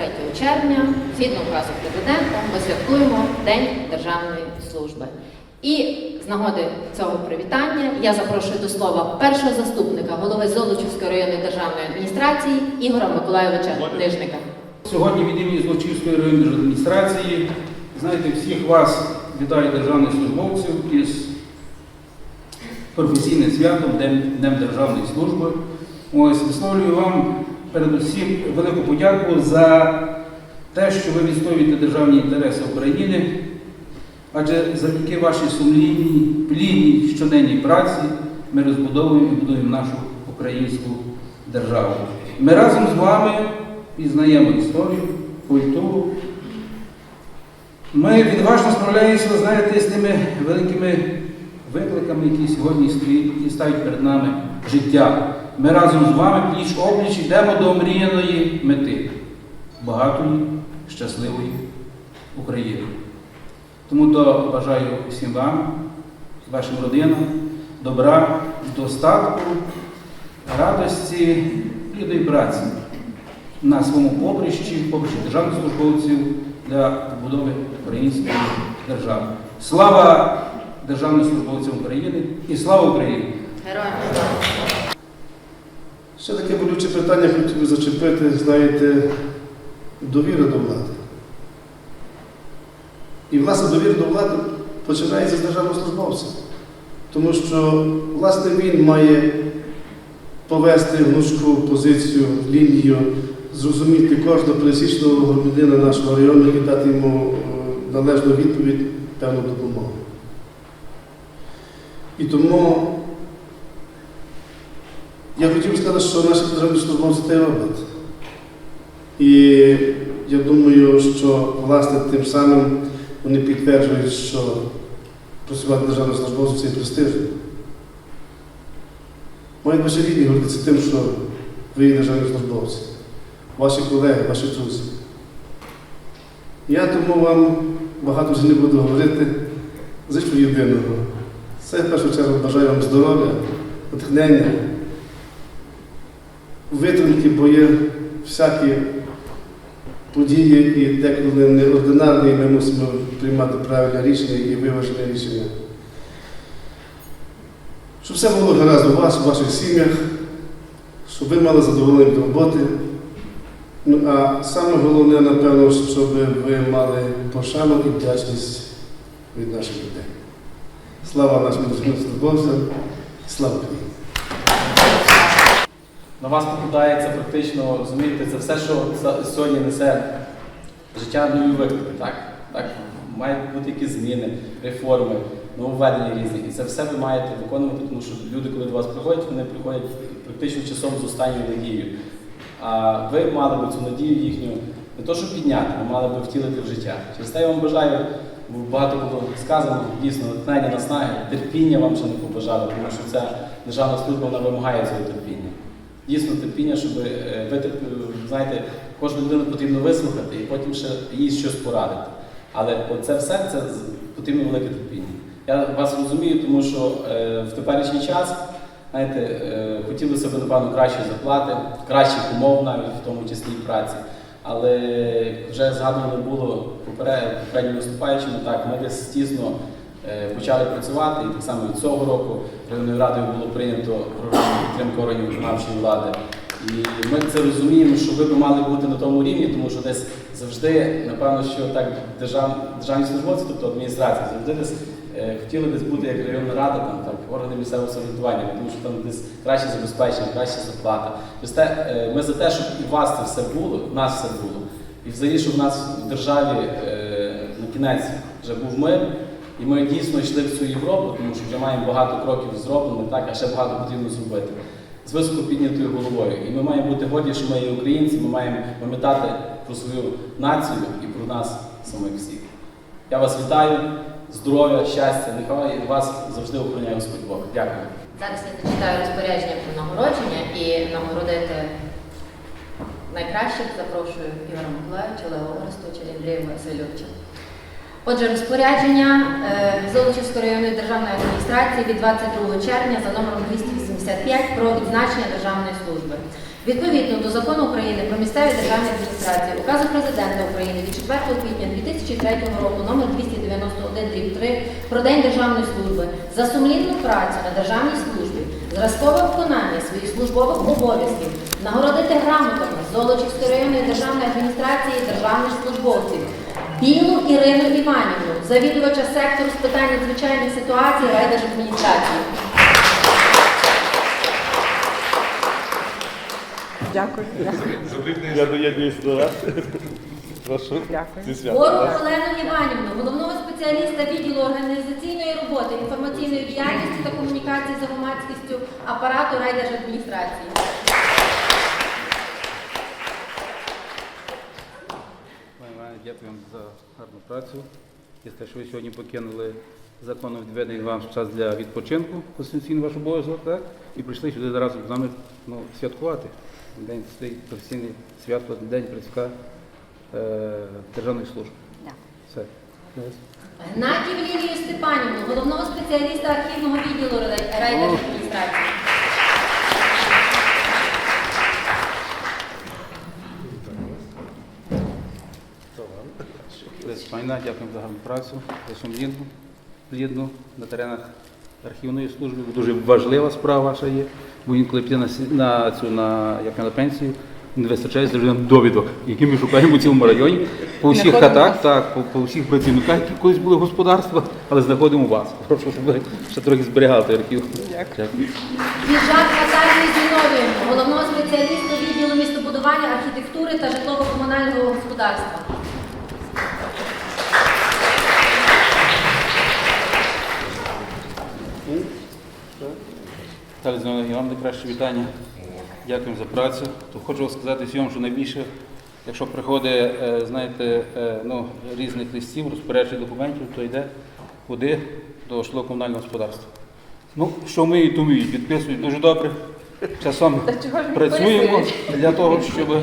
23 червня, згідно указу президента, ми святкуємо День державної служби. І з нагоди цього привітання я запрошую до слова першого заступника голови Золочівської районної державної адміністрації Ігора Миколайовича Нижника. Сьогодні від імені Злочівської районної адміністрації, знаєте, всіх вас вітаю державних службовців із професійним святом Днем Державної служби. Ось висловлюю вам передусім велику подяку за те, що ви відстоюєте державні інтереси України, адже завдяки вашій сумлінній, плідній щоденній праці ми розбудовуємо і будуємо нашу українську державу. Ми разом з вами пізнаємо історію, культуру. Ми відважно справляємося, знаєте, з тими великими викликами, які сьогодні ставить перед нами життя. Ми разом з вами пліч опліч йдемо до омріяної мети багатої, щасливої України. Тому то бажаю всім вам, вашим родинам, добра, достатку, радості, плідної праці на своєму поприщі, поприщі державних службовців для побудови української держави. Слава державним службовцям України і слава Україні! Героям! Ще таке болюче питання хотів би зачепити, знаєте, довіра до влади. І власне довіра до влади починається з державного службовця. Тому що, власне, він має повести гнучку позицію, лінію, зрозуміти кожного пересічного громадянина нашого району і дати йому е, належну відповідь, певну допомогу. І тому я хотів сказати, що наші державні службовці це роблять. І я думаю, що власне тим самим вони підтверджують, що працювати державним службовцем це престижно. Мої ваші рідні гордиться тим, що ви є державні службовці, ваші колеги, ваші друзі. Я тому вам багато вже не буду говорити. Зичу єдиного. Це в першу чергу бажаю вам здоров'я, натхнення, витримки, бо є всякі події і деколи неординарні, і ми мусимо приймати правильне рішення і виважене рішення. Щоб все було гаразд у вас, у ваших сім'ях, щоб ви мали задоволення від роботи. Ну, а саме головне, напевно, щоб ви мали пошану і вдячність від наших людей. Слава нашим службовцям, слава Україні! На вас покладається практично, розумієте, це все, що сьогодні несе життя нові виклики, так? так? Мають бути якісь зміни, реформи, нововведення різні. І це все ви маєте виконувати, тому що люди, коли до вас приходять, вони приходять практично часом з останньою надією. А ви мали би цю надію їхню не то, щоб підняти, а мали би втілити в життя. Через те я вам бажаю, багато було сказано, дійсно, натхнення наснаги, терпіння вам ще не побажали, тому що ця державна служба вона вимагає цього терпіння дійсно терпіння, щоб е, витерпіти, знаєте, кожну людину потрібно вислухати і потім ще їй щось порадити. Але оце все це потрібно велике терпіння. Я вас розумію, тому що е, в теперішній час, знаєте, е, хотілося б, напевно, кращої зарплати, кращих умов навіть в тому числі і праці. Але вже згадувано було попередньо виступаючими, так, ми десь тісно е, почали працювати, і так само від цього року районною радою було прийнято програму підтримки органів виконавчої влади. І ми це розуміємо, що ви б мали бути на тому рівні, тому що десь завжди, напевно, що так держав, державні службовці, тобто адміністрація, завжди десь е, хотіли десь бути як районна рада, там так органи місцевого самоврядування, тому що там десь краще забезпечення, краща зарплата. Тобто е, ми за те, щоб і у вас це все було, у нас все було. І взагалі, щоб в нас в державі е, на кінець вже був мир. І ми дійсно йшли в цю Європу, тому що вже маємо багато кроків зроблено, так, а ще багато потрібно зробити. З високо піднятою головою. І ми маємо бути годі, що ми є українці, ми маємо пам'ятати про свою націю і про нас самих всіх. Я вас вітаю, здоров'я, щастя, нехай вас завжди охороняє Господь Бог. Дякую. Зараз я зачитаю розпорядження про нагородження і нагородити найкращих запрошую Ігора Миколаївича, Олега Орестовича Андрія Васильовича. Отже, розпорядження е, Золочівської районної державної адміністрації від 22 червня за номером 280 85 про відзначення державної служби. Відповідно до закону України про місцеві державні адміністрації, указу президента України від 4 квітня 2003 року номер 291 3 про День державної служби за сумлінну працю на державній службі, зразкове виконання своїх службових обов'язків, нагородити грамотами Золочівської районної державної адміністрації державних службовців. Білу Ірину Іванівну, завідувача сектору з питань надзвичайних ситуацій райдержадміністрації. Дякую. Я доєднуюсь до вас. Прошу. Дякую. Зі Олену Іванівну, головного спеціаліста відділу організаційної роботи, інформаційної діяльності та комунікації з громадськістю апарату райдержадміністрації. Дякую вам за гарну працю. І те, що ви сьогодні покинули законом відведений вам час для відпочинку, конституційний ваш обов'язок, так? І прийшли сюди зараз з нами ну, святкувати. День стоїть професійне свято, День працівника е, державної служби. Все. Гнатів Лілію Степанівну, головного спеціаліста архівного відділу рай- райдержадміністрації. Майна, дякуємо за гарну працю, за сумлінну, плідну на теренах архівної служби. Дуже важлива справа ваша є. Бо інколи піти на, на цю на як на пенсію, не вистачає завжди довідок, які ми шукаємо у цілому районі. По всіх хатах, так, по, по всіх працівниках, які колись були в господарствах, але знаходимо вас. Прошу, щоб ви ще трохи зберігали архів. Дякую. Біжак Наталію Зіновіївну, головного спеціаліста відділу містобудування, архітектури та житлово-комунального господарства. Знову і вам найкраще вітання. Дякуємо за працю. То хочу сказати всім, що найбільше, якщо приходить, е, знаєте, е, ну, різних листів, розпоряджень документів, то йде куди? До житлово-комунального господарства. Ну, що вміють, то вміють, відписують дуже добре. Часом працюємо для того, щоб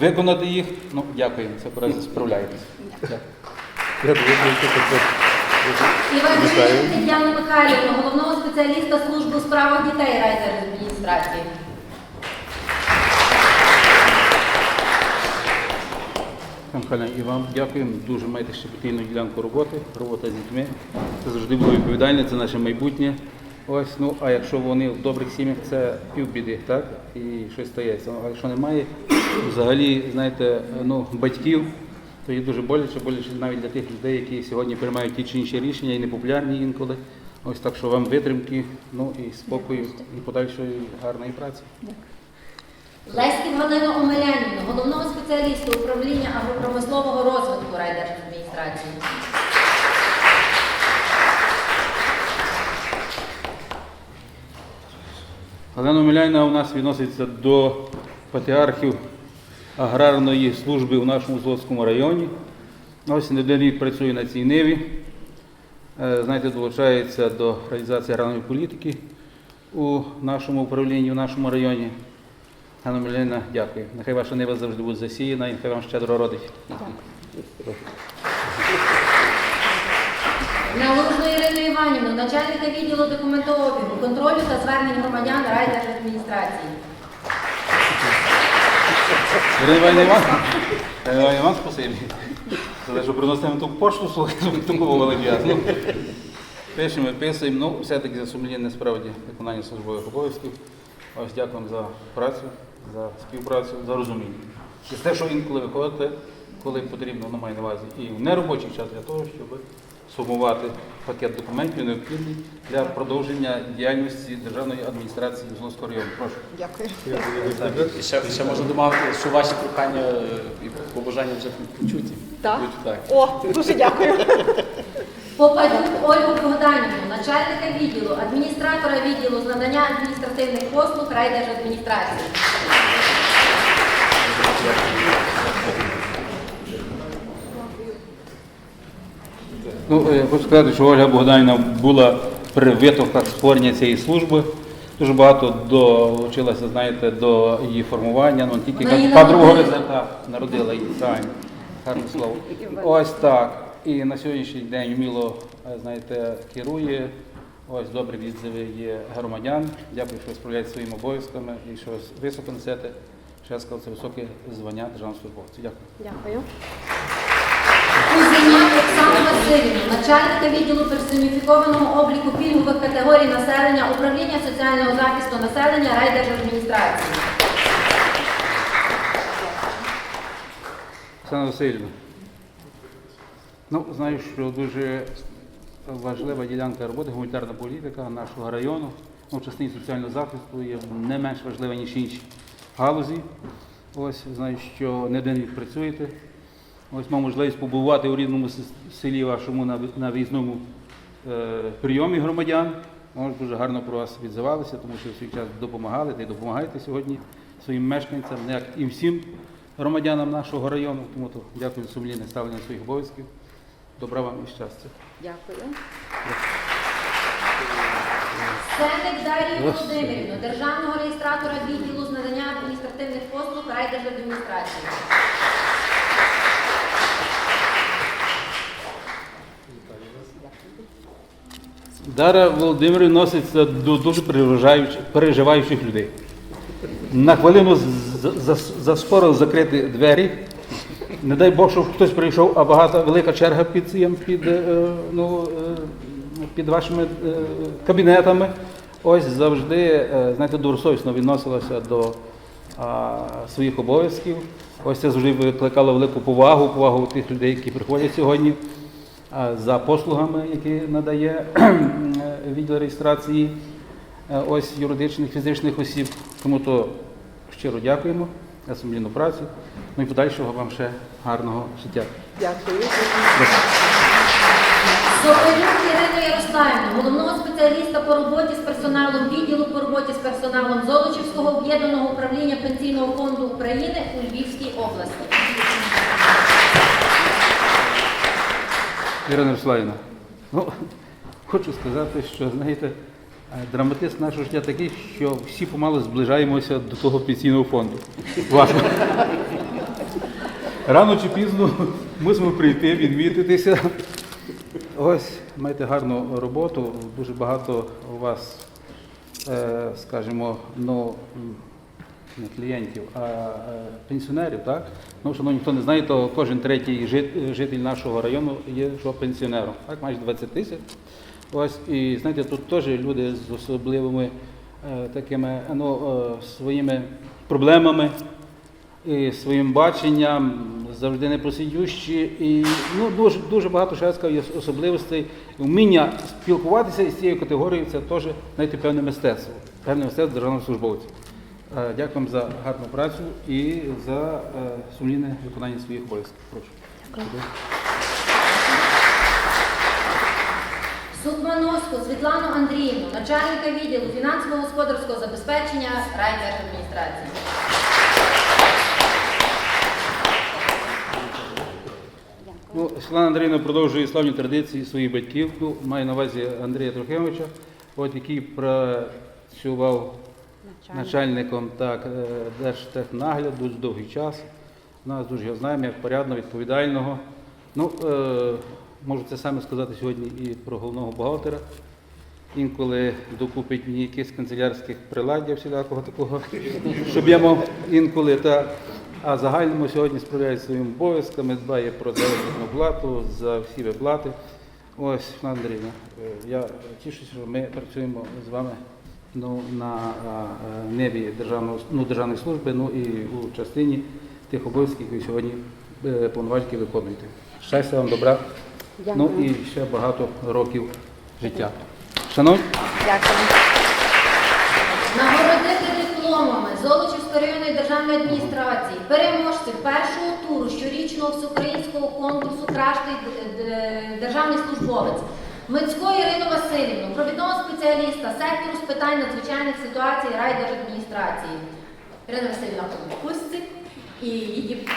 виконати їх. Ну, дякуємо, це справляєтесь. Дякую. Іванчук Тетяна Михайлівна, головного спеціаліста служби у справах дітей райдержадміністрації. І вам дякуємо. Дуже маєте щепетильну ділянку роботи, робота з дітьми. Це завжди було відповідальне, це наше майбутнє. Ось, ну, а якщо вони в добрих сім'ях, це півбіди, так? І щось стається. А якщо немає, взагалі, знаєте, ну, батьків, то є дуже боляче, боляче навіть для тих людей, які сьогодні приймають ті чи інші рішення і непопулярні інколи. Ось так що вам витримки, ну і спокою, і подальшої гарної праці. Леськів Галину Омелянівну, головного спеціаліста управління агропромислового розвитку райдержадміністрації. Галина Омеляйна у нас відноситься до патріархів аграрної служби в нашому Злотському районі. Ось не один рік працює на цій ниві. Е, Знаєте, долучається до реалізації аграрної політики у нашому управлінні, в нашому районі. Галина Омеляйна, дякую. Нехай ваша нива завжди буде засіяна і нехай вам щедро родить. Нагородну Ірину Іванівну, начальника відділу документообігу, контролю та звернень громадян райдержадміністрації. Ірина Іван, Іванівна Іван, спасибі. За те, що приносимо ту пошту, слухайте, таку величезну. Пишемо, писаємо, ну, все-таки за сумлінне справді виконання службових обов'язків. Ось дякуємо за працю, за співпрацю, за розуміння. І те, що інколи виходите, коли потрібно, воно має на увазі, і в неробочий час для того, щоб сумувати пакет документів необхідний для продовження діяльності Державної адміністрації Зловського району. Прошу. Дякую. І ще, ще можна домовити, що ваші прохання е, і побажання вже почуті. Так? Так. О, дуже дякую. Попадюк Ольгу Богданівну, начальника відділу, адміністратора відділу з надання адміністративних послуг райдержадміністрації. Ну, е, хочу сказати, що Ольга Богданівна була при витоках створення цієї служби. Дуже багато долучилася, знаєте, до її формування, ну тільки як кадрового народила. народила її, правильно, гарне слово. Ось так. І на сьогоднішній день вміло, е, знаєте, керує Ось добрі відзиви є громадян. Дякую, що ви справляєте своїми обов'язками і що високо несете. Ще сказав, це високе звання державного службовця. Дякую. Дякую. Васильівна, начальника відділу персоніфікованого обліку пільгових категорій населення управління соціального захисту населення райдержадміністрації. Оксана Васильівна. Ну, знаю, що дуже важлива ділянка роботи, гуманітарна політика нашого району, ну, в частині соціального захисту є не менш важлива, ніж інші галузі. Ось знаю, що не один рік працюєте. Ось мав можливість побувати у рідному селі вашому на, ви- виїзному е, прийомі громадян. Ось дуже гарно про вас відзивалися, тому що в свій час допомагали та й допомагаєте сьогодні своїм мешканцям, як і всім громадянам нашого району. Тому то дякую за сумлінне ставлення своїх обов'язків. Добра вам і щастя. Дякую. Сенник Дар'ю Володимирівну, державного реєстратора відділу з надання адміністративних послуг райдержадміністрації. Дара Володимирівна носиться до дуже переживаючих, людей. На хвилину за- заспорили закрити двері. Не дай Бог, щоб хтось прийшов, а багата велика черга під, під, е, ну, е, під вашими е, кабінетами. Ось завжди, знаєте, добросовісно відносилася до а, своїх обов'язків. Ось це завжди викликало велику повагу, повагу тих людей, які приходять сьогодні за послугами, які надає е, відділ реєстрації е, ось юридичних фізичних осіб. Тому то щиро дякуємо за сумлінну працю. Ну і подальшого вам ще гарного життя. Дякую. Ірину Ярославівну, головного спеціаліста по роботі з персоналом відділу по роботі з персоналом Золочівського об'єднаного управління Пенсійного фонду України у Львівській області. Ірина Руславівна, ну, хочу сказати, що знаєте, е, драматизм нашого життя такий, що всі помалу зближаємося до того пенсійного фонду. Вашого. Рано чи пізно мусимо прийти, відмітитися. Ось маєте гарну роботу, дуже багато у вас, е, скажімо, ну, не клієнтів, а е, пенсіонерів, так? Ну, шановні, хто не знає, то кожен третій житель нашого району є що пенсіонером, так, майже 20 тисяч. Ось, і знаєте, тут теж люди з особливими е, такими ну, е, своїми проблемами і своїм баченням, завжди непросидющі. І ну, дуже, дуже багато ще кажу, є особливостей. Вміння спілкуватися із цією категорією це теж знаєте, певне мистецтво, певне мистецтво державного службовця. Е, Дякую за гарну працю і за е, сумлінне виконання своїх обов'язків. Прошу. Сукмановську Світлану Андріївну, начальника відділу фінансово-господарського забезпечення райдержадміністрації. Ну, Світлана Андріївна продовжує славні традиції своїх батьків. Ну, маю на увазі Андрія Трохимовича, от, який працював начальником так, е, Держтехнагляду дуже довгий час. Нас дуже його знаємо як порядного, відповідального. Ну, е, можу це саме сказати сьогодні і про головного бухгалтера. Інколи докупить мені якихось канцелярських приладдя всілякого такого, щоб я мав інколи та. А загальному сьогодні справляється своїми обов'язками, дбає про заробітну плату за всі виплати. Ось, Андріївна, е, я тішуся, що ми працюємо з вами ну, на а, а, небі державного, ну, державної служби, ну і у частині тих обов'язків, які сьогодні е, повноважки виконуєте. Щастя вам, добра, ну і ще багато років життя. Шановні, Дякую. Нагородити дипломами Золочівської районної державної адміністрації переможців першого туру щорічного всеукраїнського конкурсу Кращий державний службовець. Мицько Ірину Васильівну, провідного спеціаліста сектору з питань надзвичайних ситуацій райдержадміністрації. Ірина Васильівна в і її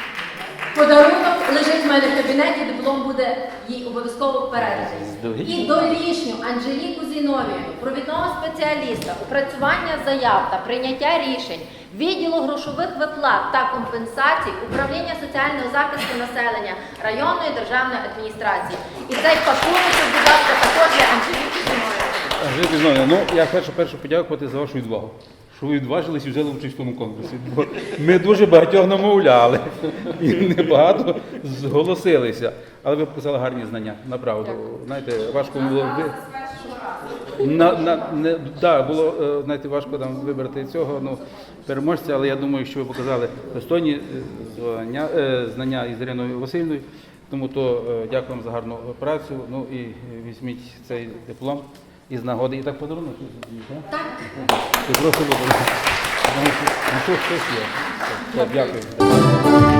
подарунок лежить в мене в кабінеті, диплом буде їй обов'язково переданий. І долішню Анжеліку Зіновіївну, провідного спеціаліста, опрацювання заяв та прийняття рішень, відділу грошових виплат та компенсацій, управління соціального захисту населення районної державної адміністрації. І цей пакунок, будь ласка, також для Анжеліки Зіновіївни. Жити знову. Ну, я хочу перше подякувати за вашу відвагу. Що ви відважились і взяли участь в тому конкурсі. Бо ми дуже багатьох намовляли і небагато зголосилися. Але ви показали гарні знання, направду. Знаєте, важко було. На, на, не, да, було е, знаєте, важко там вибрати цього ну, переможця, але я думаю, що ви показали достойні е, звання, е, знання із Іриною Васильівною. Тому то дякую вам за гарну працю. Ну і візьміть цей диплом із нагоди. І так подарунок. Так. Ти прошу. Ну, що щось є. Дякую.